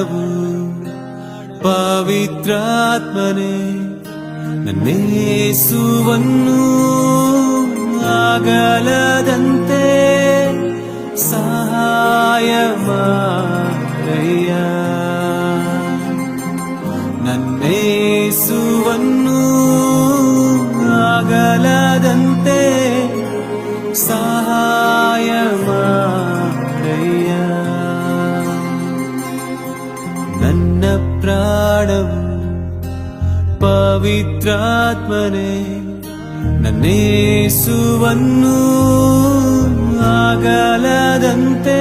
ಪ್ರಾಣವು ಪವಿತ್ರಾತ್ಮನೆ. ನನ್ನೇಸುವನ್ನು ಆಗಲದಂತೆ ಸಹಾಯ ಮಾಡಯ್ಯ ಪವಿತ್ರಾತ್ಮನೆ ನನ್ನೇಸುವನ್ನು ಆಗಲದಂತೆ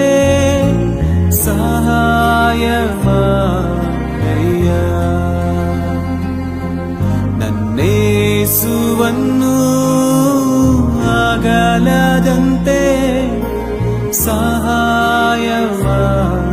ಸಹಾಯ ಮಾಡಯ್ಯ ನನ್ನೇಸುವನ್ನು ಆಗಲದಂತೆ ಸಹಾಯ ಮಾಡಯ್ಯ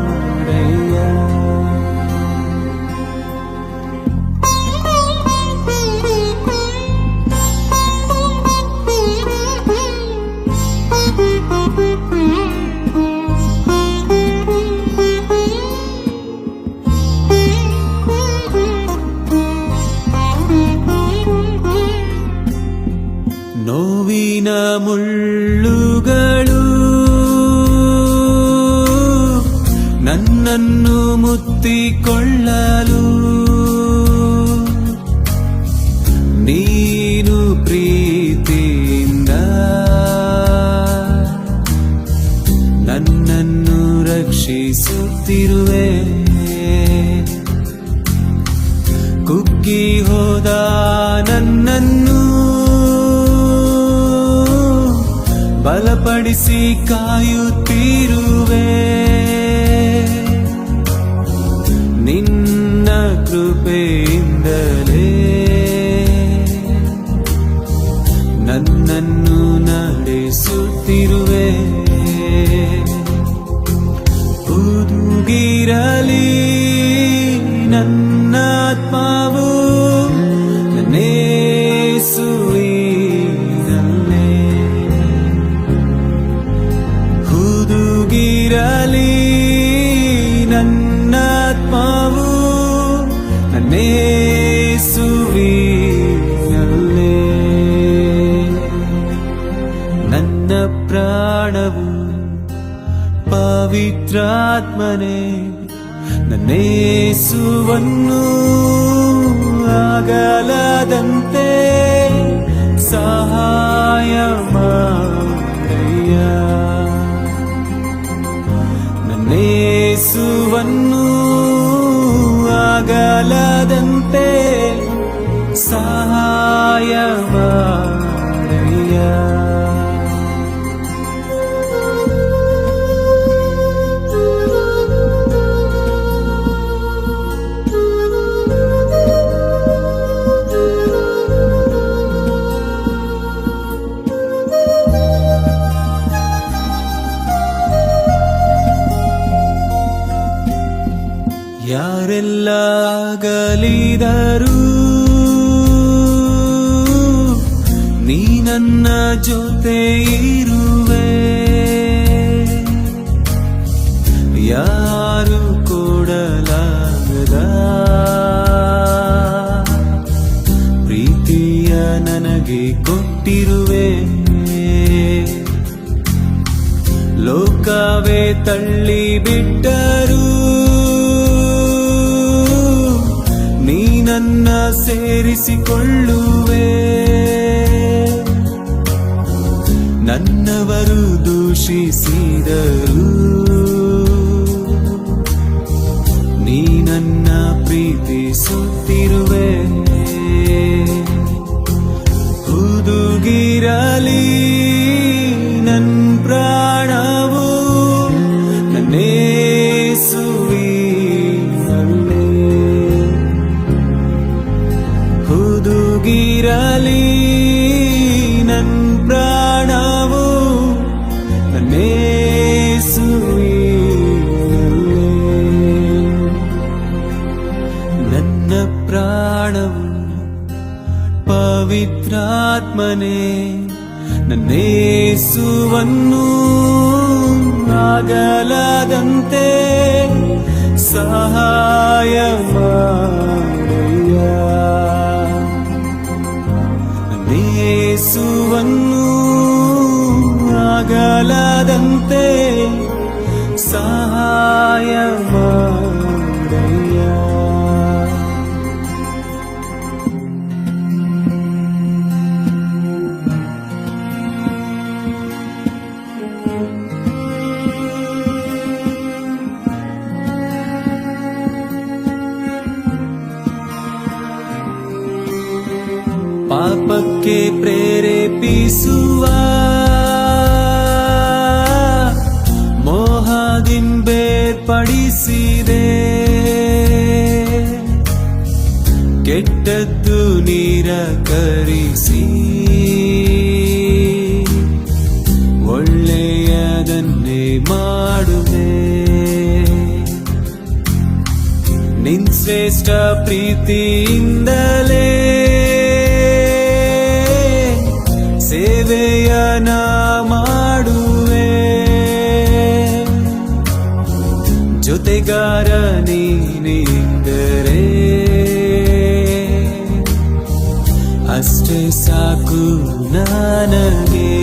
ಕುಗ್ಗಿ ಹೋದ ನನ್ನನ್ನು. ಬಲಪಡಿಸಿ ಕಾಯುತ್ತಿರುವೆ. ನಿನ್ನ ಕೃಪೆಯಿಂದಲೇ. ನನ್ನನ್ನು ನಡೆಸುತ್ತಿರುವೆ. ಹುದುಗಿರಲಿ ನನ್ನಾತ್ಮವು ಪವಿತ್ರಾತ್ಮನೆ ನನ್ನೇಸುವನ್ನು ಆಗಲದಂತೆ ಸಹಾಯ ಮಾಡಯ್ಯ ನನ್ನೇಸುವನ್ನು ಆಗಲದಂತೆ ಸಹಾಯ ಮಾಡಯ್ಯ ಆಗಲಿದರು ನೀ ನನ್ನ ಜೊತೆ ಇರುವೆ. ಯಾರು ಕೊಡಲಾಗದ? ಪ್ರೀತಿಯ ನನಗೆ ಕೊಟ್ಟಿರುವೆ. ಲೋಕವೇ ತಳ್ಳಿ ಬಿಟ್ಟರು ಸೇರಿಸಿಕೊಳ್ಳುವೆ. ನನ್ನವರು ದೂಷಿಸಿದರು. ನೀ ನನ್ನ ಪ್ರೀತಿಸುತ್ತಿರುವೆ ಹುದುಗಿರಲಿ. ಹುದುಗಿರಲಿ ನನ್ ಪ್ರಾಣವು ನನ್ನೇಸುವಿನಲ್ಲೇ ನನ್ನ ಪ್ರಾಣವು ಪವಿತ್ರಾತ್ಮನೇ ನನ್ನೇಸುವನ್ನು ಆಗಲದಂತೆ ಸಹಾಯ ಮಾಡಯ್ಯ ಆಗಲದಂತೆ ಸಹಾಯ ಮಾಡಯ್ಯ ಪಾಪಕ್ಕೆ ಪ್ರೇರೇಪಿಸುವ ಕೆಟ್ಟದ್ದು ನಿರಾಕರಿಸಿ. ಒಳ್ಳೆಯದನ್ನೇ ಮಾಡುವೆ. ನಿನ್ ಶ್ರೇಷ್ಠ ಪ್ರೀತಿಯಿಂದಲೇ ಸೇವೆಯನ ಮಾಡುವೆ. ಜೊತೆಗಾರ ನೀನಿಂದರೆ ಅಷ್ಟೇ ಸಾಕು ನನಗೆ.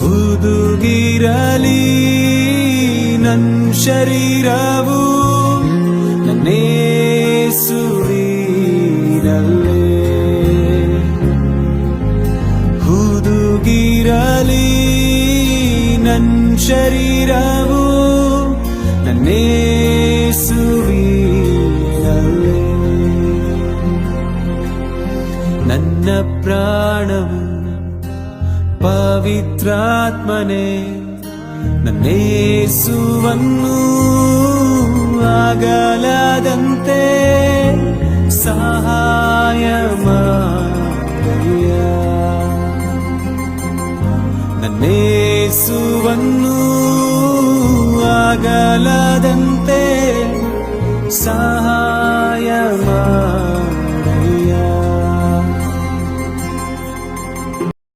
ಹುದುಗಿರಲಿ ನನ್ ಶರೀರವು ನನ್ನೇ ಸುರಿರಲ್ಲೇ ಹುದುಗಿರಲಿ ನನ್ನೇ ನನ್ನ ಪ್ರಾಣವು ಪವಿತ್ರಾತ್ಮನೆ ನನ್ನೇಸುವನ್ನು ಆಗಲದಂತೆ ಸಹಾಯ ಮಾಡಯ್ಯ ನನ್ನೇಸುವನ್ನು ಆಗಲದಂತೆ